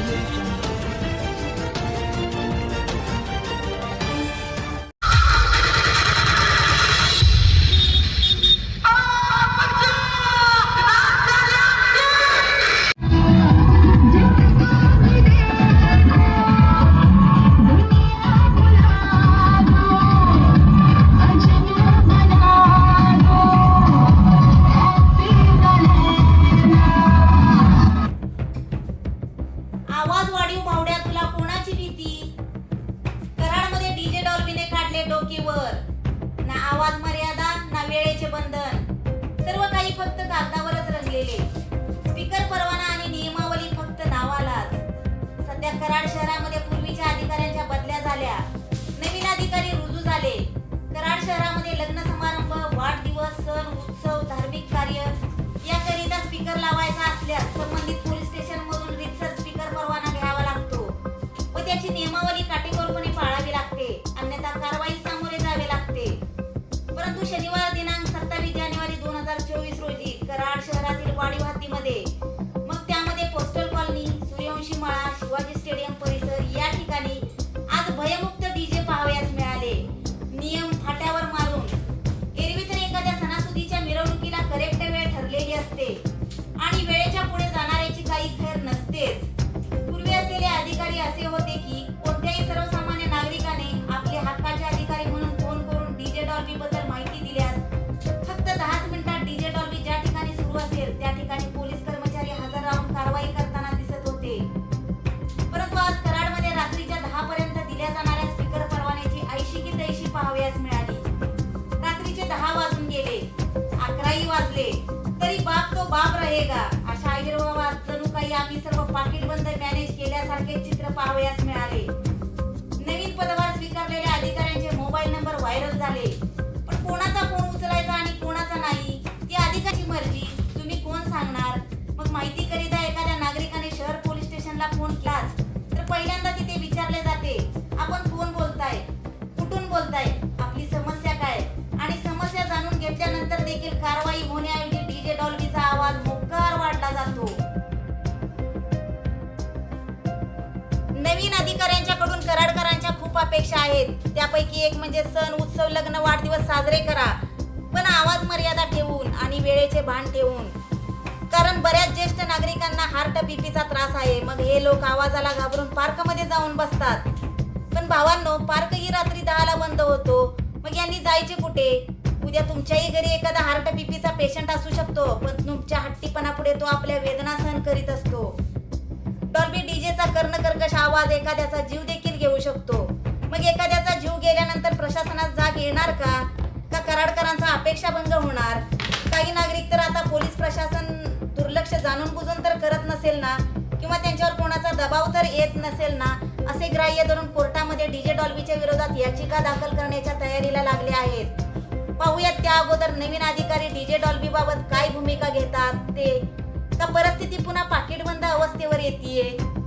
revolution. आवाज मर्यादा ना वेळेचे बंधन. सर्व काही फक्त कागदावरच रंगलेले. स्पीकर परवाना आणि नियमावली फक्त नावालाच. सध्या कराड शहरामध्ये पूर्वीच्या अधिकाऱ्यांच्या बदल्या झाल्या. नवीन अधिकारी रुजू झाले. कराड शहरामध्ये लग्न समारंभ वाढदिवस सण उत्सव धार्मिक कार्य याकरिता स्पीकर लावायचा असल्यास संबंधित बाप रहेगा अशा आयुर्भावात जणू काही आम्ही सर्व पाकिट बंद मॅनेज केल्यासारखे चित्र पाहावयास मिळाले. अपेक्षा आहेत. त्यापैकी एक म्हणजे सण उत्सव लग्न वाढदिवस साजरे करा. पण आवाज मर्यादा ठेवून आणि वेळेचे भान ठेवून. कारण बऱ्याच ज्येष्ठ नागरिकांना हार्ट बीपीचा त्रास आहे. मग हे लोक आवाजाला घाबरून पार्कमध्ये जाऊन बसतात. पण भावांनो पार्क ही रात्री दहाला बंद होतो. मग यांनी जायचे कुठे? उद्या तुमच्याही घरी एखादा हार्ट बीपीचा पेशंट असू शकतो पण तुमच्या हट्टीपणापुढे तो आपल्या वेदना सहन करीत असतो. डॉल्बी डीजेचा कर्णकर्कश आवाज एखाद्याचा जीव देखील घेऊ शकतो. मग एखाद्याचा जीव गेल्यानंतर प्रशासनात जाग येणार का? का कराडकरांचा अपेक्षाभंग होणार? काही नागरिक तर आता पोलीस प्रशासन दुर्लक्ष जाणून बुजून तर करत नसेल ना? किंवा त्यांच्यावर कोणाचा दबाव तर येत नसेल ना? असे ग्राह्य धरून कोर्टामध्ये डीजे डॉल्बीच्या विरोधात याचिका दाखल करण्याच्या तयारीला लागले आहेत. पाहूयात त्या अगोदर नवीन अधिकारी डीजे डॉल्बी बाबत काय भूमिका घेतात ते. का परिस्थिती पुन्हा पाकिटबंद अवस्थेवर येते